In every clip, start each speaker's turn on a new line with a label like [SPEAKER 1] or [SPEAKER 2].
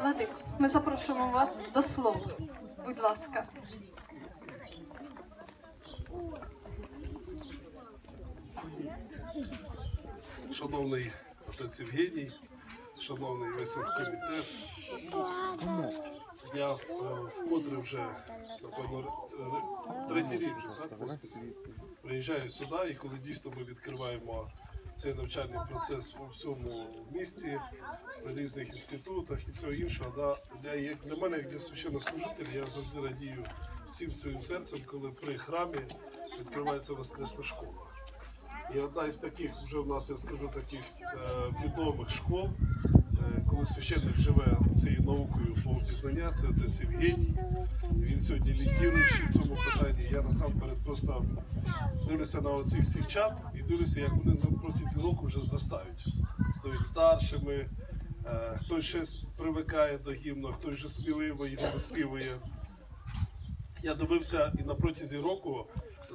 [SPEAKER 1] Владик, ми запрошуємо вас до слова. Будь ласка.
[SPEAKER 2] Шановний отець Євгеній, шановний весь комітет, я е, вкотре вже, напевно, третій рік вже так, приїжджаю сюди, і коли дійсно ми відкриваємо цей навчальний процес у всьому місті, в різних інститутах і всього іншого, да, для, як для мене, як для священнослужителя, я завжди радію всім своїм серцем, коли при храмі відкривається воскресна школа. І одна із таких, вже в нас я скажу таких е, відомих школ, коли священник живе цією наукою богопізнання, це отець Євгеній. Він сьогодні лідіруючий в цьому питанні. Я насамперед просто дивлюся на оцих всіх чат і дивлюся, як вони на протязі року вже зростають, стають старшими. е, Хтось ще привикає до гімну, хтось вже сміливо і виспівує. Я дивився і на протязі року,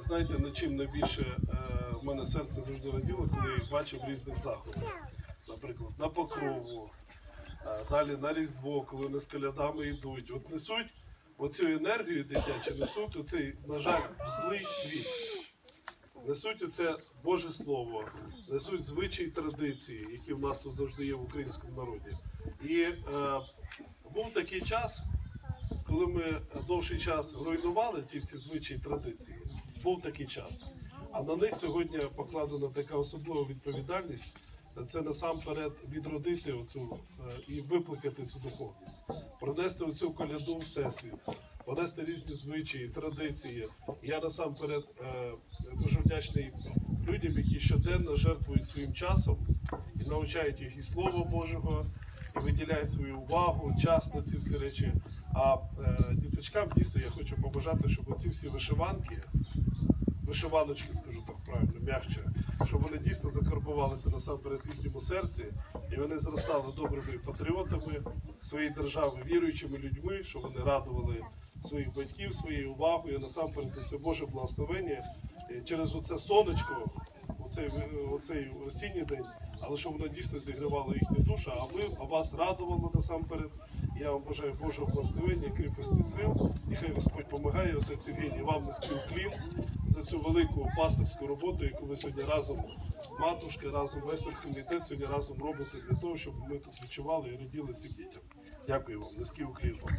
[SPEAKER 2] знаєте, над чим найбільше е, в мене серце завжди раділо, коли бачив різних заходах. Наприклад, на Покрову, е, далі на Різдво, коли вони з колядами йдуть. От несуть оцю енергію дитячу, несуть оцей, на жаль, в злий світ. Несуть оце Боже Слово, несуть звичаї традиції, які в нас тут завжди є в українському народі. І е, був такий час, коли ми довший час руйнували ті всі звичаї традиції, був такий час. А на них сьогодні покладена така особлива відповідальність. Це насамперед відродити оцю е, і викликати цю духовність, пронести оцю коляду всесвіт, понести різні звичаї, традиції. Я насамперед е, дуже вдячний людям, які щоденно жертвують своїм часом і навчають їх і Слова Божого, і виділяють свою увагу, час на ці всі речі. А е, діточкам дійсно я хочу побажати, щоб ці всі вишиванки, вишиваночки, скажу так правильно, м'якче, щоб вони дійсно закарбувалися насамперед в їхньому серці, і вони зростали добрими патріотами своєї держави, віруючими людьми, щоб вони радували своїх батьків своєю увагою. Насамперед це Боже благословення е, через оце сонечко, оцей, ви- оцей осінній день, але щоб воно дійсно зігрівало їхню душу, а ви а вас радувало насамперед. Я вам бажаю Божого благословення, кріпості сил. І хай Господь допомагає. Отець вам низький уклін за цю велику пасторську роботу, яку ви сьогодні разом, матушки, разом весь комітет сьогодні разом робите для того, щоб ми тут відчували і раділи цим дітям. Дякую вам, низький уклін вам.